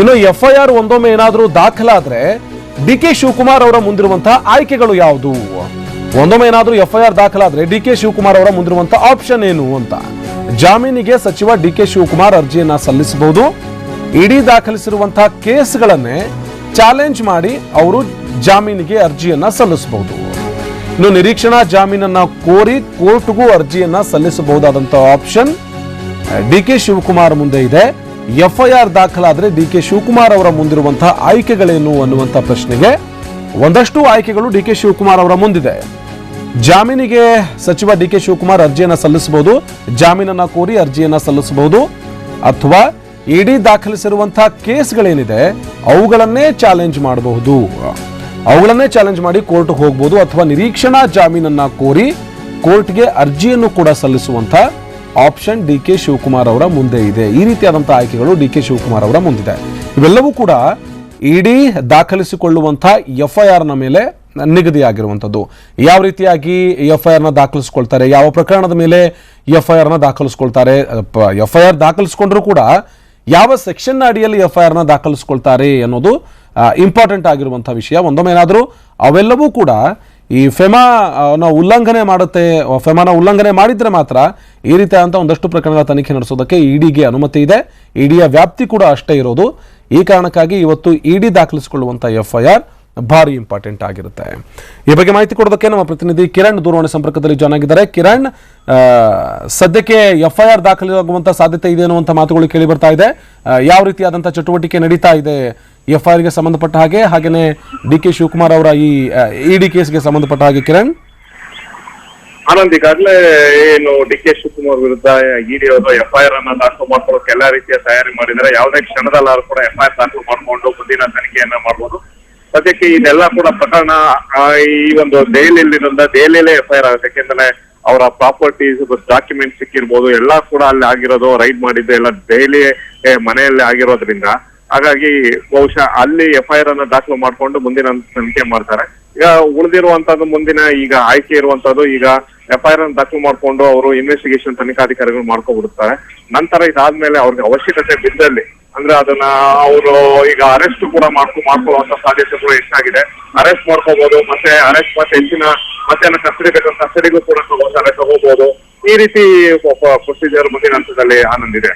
ಇನ್ನು F I R ಒಂದೊಮ್ಮೆ ಏನಾದರೂ ದಾಖಲಾದ್ರೆ ಡಿ ಕೆ ಶಿವಕುಮಾರ್ ಅವರ ಮುಂದಿರುವಂತಹ ಆಯ್ಕೆಗಳು ಯಾವುದು? ಒಂದೊಮ್ಮೆ ಏನಾದರೂ ಎಫ್ ಐ ಆರ್ ದಾಖಲಾದ್ರೆ ಡಿ ಕೆ ಶಿವಕುಮಾರ್ ಅವರ ಮುಂದಿರುವಂತಹ ಆಪ್ಷನ್ ಏನು ಅಂತ ಜಾಮೀನಿಗೆ ಸಚಿವ ಡಿ ಕೆ ಶಿವಕುಮಾರ್ ಅರ್ಜಿಯನ್ನ ಸಲ್ಲಿಸಬಹುದು. ಇಡಿ ದಾಖಲಿಸಿರುವಂತಹ ಕೇಸ್ಗಳನ್ನೇ ಚಾಲೆಂಜ್ ಮಾಡಿ ಅವರು ಜಾಮೀನಿಗೆ ಅರ್ಜಿಯನ್ನ ಸಲ್ಲಿಸಬಹುದು. ಇನ್ನು ನಿರೀಕ್ಷಣಾ ಜಾಮೀನನ್ನ ಕೋರಿ ಕೋರ್ಟ್ಗೂ ಅರ್ಜಿಯನ್ನ ಸಲ್ಲಿಸಬಹುದಾದಂತಹ ಆಪ್ಷನ್ ಡಿ ಕೆ ಶಿವಕುಮಾರ್ ಮುಂದೆ ಇದೆ. ಎಫ್ಐಆರ್ ದಾಖಲಾದರೆ ಡಿ ಕೆ ಶಿವಕುಮಾರ್ ಅವರ ಮುಂದಿರುವಂತಹ ಆಯ್ಕೆಗಳೇನು ಅನ್ನುವಂಥ ಪ್ರಶ್ನೆಗೆ ಒಂದಷ್ಟು ಆಯ್ಕೆಗಳು ಡಿ ಕೆ ಶಿವಕುಮಾರ್ ಅವರ ಮುಂದಿದೆ. ಜಾಮೀನಿಗೆ ಸಚಿವ ಡಿ ಕೆ ಶಿವಕುಮಾರ್ ಅರ್ಜಿಯನ್ನು ಸಲ್ಲಿಸಬಹುದು. ಜಾಮೀನನ್ನು ಕೋರಿ ಅರ್ಜಿಯನ್ನು ಸಲ್ಲಿಸಬಹುದು. ಅಥವಾ ಇಡಿ ದಾಖಲಿಸಿರುವಂತಹ ಕೇಸ್ಗಳೇನಿದೆ, ಅವುಗಳನ್ನೇ ಚಾಲೆಂಜ್ ಮಾಡಬಹುದು. ಅವುಗಳನ್ನೇ ಚಾಲೆಂಜ್ ಮಾಡಿ ಕೋರ್ಟ್ಗೆ ಹೋಗಬಹುದು ಅಥವಾ ನಿರೀಕ್ಷಣಾ ಜಾಮೀನನ್ನು ಕೋರಿ ಕೋರ್ಟ್ಗೆ ಅರ್ಜಿಯನ್ನು ಕೂಡ ಸಲ್ಲಿಸುವಂತ ಆಪ್ಷನ್ ಡಿ ಕೆ ಶಿವಕುಮಾರ್ ಅವರ ಮುಂದೆ ಇದೆ. ಈ ರೀತಿಯಾದಂತಹ ಆಯ್ಕೆಗಳು ಡಿ ಕೆ ಶಿವಕುಮಾರ್ ಅವರ ಮುಂದಿದೆ. ಇವೆಲ್ಲವೂ ಕೂಡ ಇಡಿ ದಾಖಲಿಸಿಕೊಳ್ಳುವಂತಹ ಎಫ್ ಐ ಆರ್ನ ಮೇಲೆ ನಿಗದಿಯಾಗಿರುವಂಥದ್ದು. ಯಾವ ರೀತಿಯಾಗಿ ಎಫ್ ಐ ಆರ್ನ ದಾಖಲಿಸ್ಕೊಳ್ತಾರೆ, ಯಾವ ಪ್ರಕರಣದ ಮೇಲೆ ಎಫ್ ಐ ಆರ್ನ ದಾಖಲಿಸ್ಕೊಳ್ತಾರೆ ಎಫ್ ಐ ಆರ್ ದಾಖಲಿಸ್ಕೊಂಡ್ರೂ ಕೂಡ ಯಾವ ಸೆಕ್ಷನ್ ಅಡಿಯಲ್ಲಿ ಎಫ್ ಐ ಆರ್ನ ದಾಖಲಿಸ್ಕೊಳ್ತಾರೆ ಅನ್ನೋದು ಇಂಪಾರ್ಟೆಂಟ್ ಆಗಿರುವಂಥ ವಿಷಯ. ಒಂದೊಮ್ಮೆ ಏನಾದರೂ ಅವೆಲ್ಲವೂ ಕೂಡ ಈ ಫೆಮಾ ಉಲ್ಲಂಘನೆ ಮಾಡುತ್ತೆ ಫೆಮಾನ ಉಲ್ಲಂಘನೆ ಮಾಡಿದರೆ ಮಾತ್ರ ಈ ರೀತಿಯಾದಂಥ ಒಂದಷ್ಟು ಪ್ರಕರಣಗಳ ತನಿಖೆ ನಡೆಸೋದಕ್ಕೆ ಇಡಿಗೆ ಅನುಮತಿ ಇದೆ. ಇಡಿಯ ವ್ಯಾಪ್ತಿ ಕೂಡ ಅಷ್ಟೇ ಇರೋದು. ಈ ಕಾರಣಕ್ಕಾಗಿ ಇವತ್ತು ಇಡಿ ದಾಖಲಿಸಿಕೊಳ್ಳುವಂಥ ಎಫ್ ಐ ಆರ್ ಭಾರಿ ಇಂಪಾರ್ಟೆಂಟ್ ಆಗಿರುತ್ತೆ. ಈ ಬಗ್ಗೆ ಮಾಹಿತಿ ಕೊಡೋದಕ್ಕೆ ನಮ್ಮ ಪ್ರತಿನಿಧಿ ಕಿರಣ್ ದೂರವಾಣಿ ಸಂಪರ್ಕದಲ್ಲಿ ಜಾಯ್ನ್ ಆಗಿದ್ದಾರೆ. ಕಿರಣ್ ಸದ್ಯಕ್ಕೆ ಎಫ್ ಐ ಆರ್ ದಾಖಲಾಗುವಂತ ಸಾಧ್ಯತೆ ಇದೆ ಅನ್ನುವಂಥ ಮಾತುಗಳು ಕೇಳಿ ಬರ್ತಾ ಇದೆ. ಯಾವ ರೀತಿಯಾದಂಥ ಚಟುವಟಿಕೆ ನಡೀತಾ ಇದೆ? ಎಫ್ ಐ ಆರ್ಗೆ ಸಂಬಂಧಪಟ್ಟ ಹಾಗೆ, ಹಾಗೇನೆ ಡಿ ಕೆ ಶಿವಕುಮಾರ್ ಅವರ ಈ ಇಡಿ ಕೇಸ್ಗೆ ಸಂಬಂಧಪಟ್ಟ ಹಾಗೆ ಕಿರಣ್? ಆನಂದ್, ಈಗಾಗಲೇ ಏನು ಡಿ ಕೆ ಶಿವಕುಮಾರ್ ವಿರುದ್ಧ ಇಡಿ ಅವರು ಎಫ್ ಐ ಆರ್ ಅನ್ನ ದಾಖಲು ಮಾಡ್ಕೊಳ್ಳೋಕೆ ಎಲ್ಲಾ ರೀತಿಯ ತಯಾರಿ ಮಾಡಿದ್ದಾರೆ. ಯಾವುದೇ ಕ್ಷಣದಲ್ಲಾದ್ರೂ ಕೂಡ ಎಫ್ ಐ ಆರ್ ದಾಖಲು ಮಾಡ್ಕೊಂಡು ಮುಂದಿನ ತನಿಖೆಯನ್ನ ಮಾಡ್ಬೋದು. ಸದ್ಯಕ್ಕೆ ಇದೆಲ್ಲ ಕೂಡ ಪ್ರಕರಣ ಈ ಒಂದು ದೆಹಲಿಯಲ್ಲಿರೋದ್ರಿಂದ ದೆಹಲಿಯಲ್ಲೇ ಎಫ್ ಐ ಆರ್ ಆಗುತ್ತೆ. ಯಾಕೆಂದ್ರೆ ಅವರ ಪ್ರಾಪರ್ಟೀಸ್ ಡಾಕ್ಯುಮೆಂಟ್ ಸಿಕ್ಕಿರ್ಬೋದು, ಎಲ್ಲ ಕೂಡ ಅಲ್ಲಿ ಆಗಿರೋದು, ರೈಡ್ ಮಾಡಿದ್ದು ಎಲ್ಲ ದೆಹಲಿ ಮನೆಯಲ್ಲೇ ಆಗಿರೋದ್ರಿಂದ. ಹಾಗಾಗಿ ಬಹುಶಃ ಅಲ್ಲಿ ಎಫ್ಐಆರ್ ಅನ್ನ ದಾಖಲು ಮಾಡ್ಕೊಂಡು ಮುಂದಿನ ತನಿಖೆ ಮಾಡ್ತಾರೆ. ಈಗ ಉಳಿದಿರುವಂತದ್ದು ಮುಂದಿನ ಈಗ ಆಯ್ಕೆ ಇರುವಂತದ್ದು ಈಗ ಎಫ್ಐಆರ್ ಅನ್ನು ದಾಖಲು ಮಾಡ್ಕೊಂಡು ಅವರು ಇನ್ವೆಸ್ಟಿಗೇಷನ್ ತನಿಖಾಧಿಕಾರಿಗಳು ಮಾಡ್ಕೊಬಿಡ್ತಾರೆ ನಂತರ ಇದಾದ್ಮೇಲೆ ಅವ್ರಿಗೆ ಅವಶ್ಯಕತೆ ಬಿದ್ದಲ್ಲಿ ಅಂದ್ರೆ ಅದನ್ನ ಅವರು ಈಗ ಅರೆಸ್ಟ್ ಕೂಡ ಮಾಡ್ಕೊ, ಮಾಡ್ಕೊಳ್ಳುವಂತ ಸಾಧ್ಯತೆ ಕೂಡ ಹೆಚ್ಚಾಗಿದೆ. ಅರೆಸ್ಟ್ ಮಾಡ್ಕೋಬಹುದು ಮತ್ತೆ ಅರೆಸ್ಟ್ ಮತ್ತೆ ಹೆಚ್ಚಿನ ಮತ್ತೆ ಕಸ್ಟಡಿ ಬೇಕಂತ ಕಸ್ಟಡಿಗೂ ಕೂಡ ತಗೋತಾರೆ ತಗೋಬಹುದು ಈ ರೀತಿ ಪ್ರೊಸೀಜರ್ ಮುಂದಿನ ಹಂತದಲ್ಲಿ ಆನಂದಿದೆ.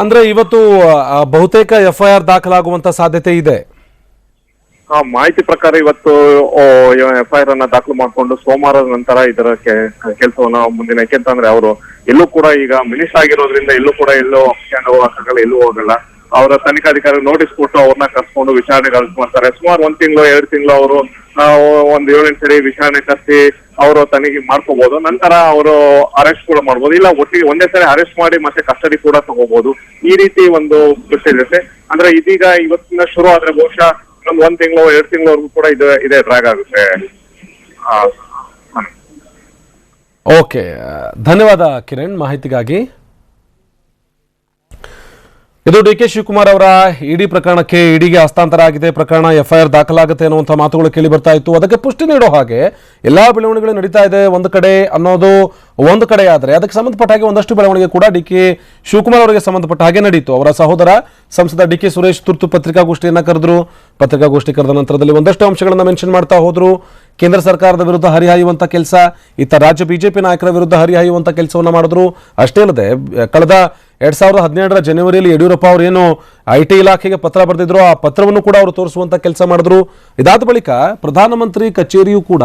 ಅಂದ್ರೆ ಇವತ್ತು ಬಹುತೇಕ ಎಫ್ ಐ ಆರ್ ದಾಖಲಾಗುವಂತ ಸಾಧ್ಯತೆ ಇದೆ. ಮಾಹಿತಿ ಪ್ರಕಾರ ಇವತ್ತು ಎಫ್ ಐ ಆರ್ ಅನ್ನ ದಾಖಲು ಮಾಡಿಕೊಂಡು ಸೋಮವಾರ ನಂತರ ಇದರ ಕೆಲಸವನ್ನ ಮುಂದಿನ ಯಾಕೆಂತಂದ್ರೆ ಅವರು ಎಲ್ಲೂ ಕೂಡ ಈಗ ಮಿನಿಸ್ಟರ್ ಆಗಿರೋದ್ರಿಂದ ಎಲ್ಲೂ ಕೂಡ ಎಲ್ಲೂ ಹೋಗಕ್ಕಾಗಲ್ಲ ಎಲ್ಲೂ ಹೋಗಲ್ಲ. ಅವರ ತನಿಖಾಧಿಕಾರಿ ನೋಟಿಸ್ ಕೊಟ್ಟು ಅವ್ರನ್ನ ಕರ್ಸ್ಕೊಂಡು ವಿಚಾರಣೆ ಮಾಡ್ತಾರೆ ಸುಮಾರು ಒಂದ್ ತಿಂಗಳು, ಎರಡು ತಿಂಗಳು ಅವರು ಒಂದ್ ಏಳೆಂಟು ಸರಿ ವಿಚಾರಣೆ ಕರ್ಸಿ ಅವರು ತನಿಖೆ ಮಾಡ್ಕೋಬಹುದು ನಂತರ ಅವರು ಅರೆಸ್ಟ್ ಕೂಡ ಮಾಡ್ಬೋದು. ಇಲ್ಲ, ಒಟ್ಟಿಗೆ ಒಂದೇ ಸರಿ ಅರೆಸ್ಟ್ ಮಾಡಿ ಮತ್ತೆ ಕಸ್ಟಡಿ ಕೂಡ ತಗೋಬಹುದು ಈ ರೀತಿ ಒಂದು ಪ್ರೊಸೀಜರ್ ಅಂದ್ರೆ ಇದೀಗ ಇವತ್ತಿನ ಶುರು ಆದ್ರೆ ಬಹುಶಃ ಇನ್ನೊಂದು ಒಂದ್ ತಿಂಗಳು, ಎರಡು ತಿಂಗಳವರೆಗೂ ಕೂಡ ಇದು, ಇದೇ ಡ್ರಾಗ್ ಆಗುತ್ತೆ. ಓಕೆ ಧನ್ಯವಾದ ಕಿರಣ್ ಮಾಹಿತಿಗಾಗಿ. ಇದು ಡಿ ಕೆ ಶಿವಕುಮಾರ್ ಅವರ ಇಡಿ ಪ್ರಕರಣಕ್ಕೆ ಇಡಿಗೆ ಹಸ್ತಾಂತರ ಆಗಿದೆ ಪ್ರಕರಣ ಎಫ್ಐಆರ್ ದಾಖಲಾಗುತ್ತೆ ಅನ್ನುವಂಥ ಮಾತುಗಳು ಕೇಳಿ ಬರ್ತಾ ಇತ್ತು. ಅದಕ್ಕೆ ಪುಷ್ಟಿ ನೀಡೋ ಹಾಗೆ ಎಲ್ಲಾ ಬೆಳವಣಿಗೆಗಳು ನಡೀತಾ ಇದೆ ಒಂದು ಕಡೆ ಅನ್ನೋದು ಒಂದು ಕಡೆ ಆದರೆ ಅದಕ್ಕೆ ಸಂಬಂಧಪಟ್ಟ ಹಾಗೆ ಒಂದಷ್ಟು ಬೆಳವಣಿಗೆ ಕೂಡ ಡಿ ಕೆ ಶಿವಕುಮಾರ್ ಅವರಿಗೆ ಸಂಬಂಧಪಟ್ಟ ಹಾಗೆ ನಡೀತು. ಅವರ ಸಹೋದರ ಸಂಸದ ಡಿ ಕೆ ಸುರೇಶ್ ತುರ್ತು ಪತ್ರಿಕಾಗೋಷ್ಠಿಯನ್ನು ಕರೆದ್ರು. ಪತ್ರಿಕಾಗೋಷ್ಠಿ ಕರೆದ ನಂತರದಲ್ಲಿ ಒಂದಷ್ಟು ಅಂಶಗಳನ್ನು ಮೆನ್ಷನ್ ಮಾಡ್ತಾ ಹೋದರು. ಕೇಂದ್ರ ಸರ್ಕಾರದ ವಿರುದ್ಧ ಹರಿಹಾಯುವಂತ ಕೆಲಸ, ಇತ್ತ ರಾಜ್ಯ ಬಿಜೆಪಿ ನಾಯಕರ ವಿರುದ್ಧ ಹರಿಹಾಯುವಂತ ಕೆಲಸವನ್ನು ಮಾಡಿದ್ರು. ಅಷ್ಟೇ ಅಲ್ಲದೆ, ಕಳೆದ ಎರಡ್ ಸಾವಿರದ ಹದಿನೇಳರ ಜನವರಿಯಲ್ಲಿ ಯಡಿಯೂರಪ್ಪ ಅವರು ಏನು ಐ ಟಿ ಇಲಾಖೆಗೆ ಪತ್ರ ಬರೆದಿದ್ರು ಆ ಪತ್ರವನ್ನು ಕೂಡ ಅವರು ತೋರಿಸುವಂತ ಕೆಲಸ ಮಾಡಿದ್ರು. ಇದಾದ ಬಳಿಕ ಪ್ರಧಾನಮಂತ್ರಿ ಕಚೇರಿಯು ಕೂಡ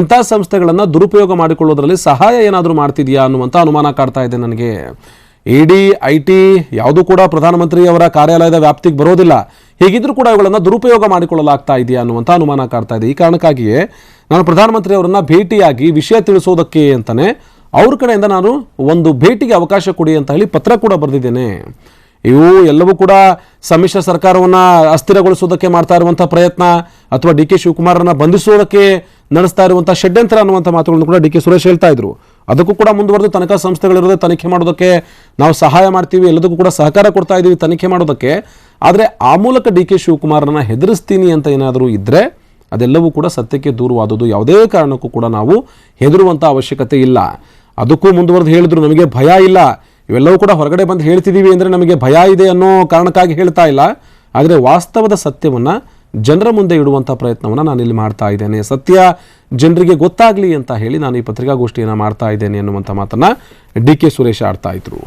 ಇಂಥ ಸಂಸ್ಥೆಗಳನ್ನ ದುರುಪಯೋಗ ಮಾಡಿಕೊಳ್ಳೋದ್ರಲ್ಲಿ ಸಹಾಯ ಏನಾದರೂ ಮಾಡ್ತಿದೆಯಾ ಅನ್ನುವಂಥ ಅನುಮಾನ ಕಾಡ್ತಾ ಇದೆ ನನಗೆ. ಇಡಿ ಐ ಟಿ ಯಾವುದೂ ಕೂಡ ಪ್ರಧಾನಮಂತ್ರಿ ಅವರ ಕಾರ್ಯಾಲಯದ ವ್ಯಾಪ್ತಿಗೆ ಬರೋದಿಲ್ಲ. ಹೀಗಿದ್ರೂ ಕೂಡ ಇವುಗಳನ್ನು ದುರುಪಯೋಗ ಮಾಡಿಕೊಳ್ಳಲಾಗ್ತಾ ಇದೆಯಾ ಅನ್ನುವಂಥ ಅನುಮಾನ ಕಾಡ್ತಾ ಇದೆ. ಈ ಕಾರಣಕ್ಕಾಗಿಯೇ ನಾನು ಪ್ರಧಾನಮಂತ್ರಿ ಅವರನ್ನ ಭೇಟಿಯಾಗಿ ವಿಷಯ ತಿಳಿಸೋದಕ್ಕೆ ಅಂತಾನೆ ಅವ್ರ ಕಡೆಯಿಂದ ನಾನು ಒಂದು ಭೇಟಿಗೆ ಅವಕಾಶ ಕೊಡಿ ಅಂತ ಹೇಳಿ ಪತ್ರ ಕೂಡ ಬರೆದಿದ್ದೇನೆ. ಇವು ಎಲ್ಲವೂ ಕೂಡ ಸಮ್ಮಿಶ್ರ ಸರ್ಕಾರವನ್ನು ಅಸ್ಥಿರಗೊಳಿಸೋದಕ್ಕೆ ಮಾಡ್ತಾ ಇರುವಂಥ ಪ್ರಯತ್ನ ಅಥವಾ ಡಿ ಕೆ ಶಿವಕುಮಾರನ್ನ ಬಂಧಿಸೋದಕ್ಕೆ ನಡೆಸ್ತಾ ಇರುವಂಥ ಷಡ್ಯಂತ್ರ ಅನ್ನುವಂಥ ಮಾತುಗಳನ್ನು ಕೂಡ ಡಿ ಕೆ ಸುರೇಶ್ ಹೇಳ್ತಾ ಇದ್ರು. ಅದಕ್ಕೂ ಕೂಡ ಮುಂದುವರೆದು ತನಿಖಾ ಸಂಸ್ಥೆಗಳಿರೋದೇ ತನಿಖೆ ಮಾಡೋದಕ್ಕೆ ನಾವು ಸಹಾಯ ಮಾಡ್ತೀವಿ, ಎಲ್ಲದಕ್ಕೂ ಕೂಡ ಸಹಕಾರ ಕೊಡ್ತಾ ಇದ್ದೀವಿ ತನಿಖೆ ಮಾಡೋದಕ್ಕೆ. ಆದರೆ ಆ ಮೂಲಕ ಡಿ ಕೆ ಶಿವಕುಮಾರನ್ನ ಹೆದರಿಸ್ತೀನಿ ಅಂತ ಏನಾದರೂ ಇದ್ದರೆ ಅದೆಲ್ಲವೂ ಕೂಡ ಸತ್ಯಕ್ಕೆ ದೂರವಾದುದು ಯಾವುದೇ ಕಾರಣಕ್ಕೂ ಕೂಡ ನಾವು ಹೆದರುವಂಥ ಅವಶ್ಯಕತೆ ಇಲ್ಲ. ಅದಕ್ಕೂ ಮುಂದುವರೆದು ಹೇಳಿದ್ರು, ನಮಗೆ ಭಯ ಇಲ್ಲ. ಇವೆಲ್ಲವೂ ಕೂಡ ಹೊರಗಡೆ ಬಂದು ಹೇಳ್ತಿದ್ದೀವಿ ಅಂದರೆ ನಮಗೆ ಭಯ ಇದೆ ಅನ್ನೋ ಕಾರಣಕ್ಕಾಗಿ ಹೇಳ್ತಾ ಇಲ್ಲ. ಆದರೆ ವಾಸ್ತವದ ಸತ್ಯವನ್ನು ಜನರ ಮುಂದೆ ಇಡುವಂಥ ಪ್ರಯತ್ನವನ್ನು ನಾನು ಇಲ್ಲಿ ಮಾಡ್ತಾ ಇದ್ದೇನೆ. ಸತ್ಯ ಜನರಿಗೆ ಗೊತ್ತಾಗಲಿ ಅಂತ ಹೇಳಿ ನಾನು ಈ ಪತ್ರಿಕಾಗೋಷ್ಠಿಯನ್ನು ಮಾಡ್ತಾ ಇದ್ದೇನೆ ಅನ್ನುವಂಥ ಮಾತನ್ನು ಡಿ ಕೆ ಸುರೇಶ್ ಆಡ್ತಾ ಇದ್ರು.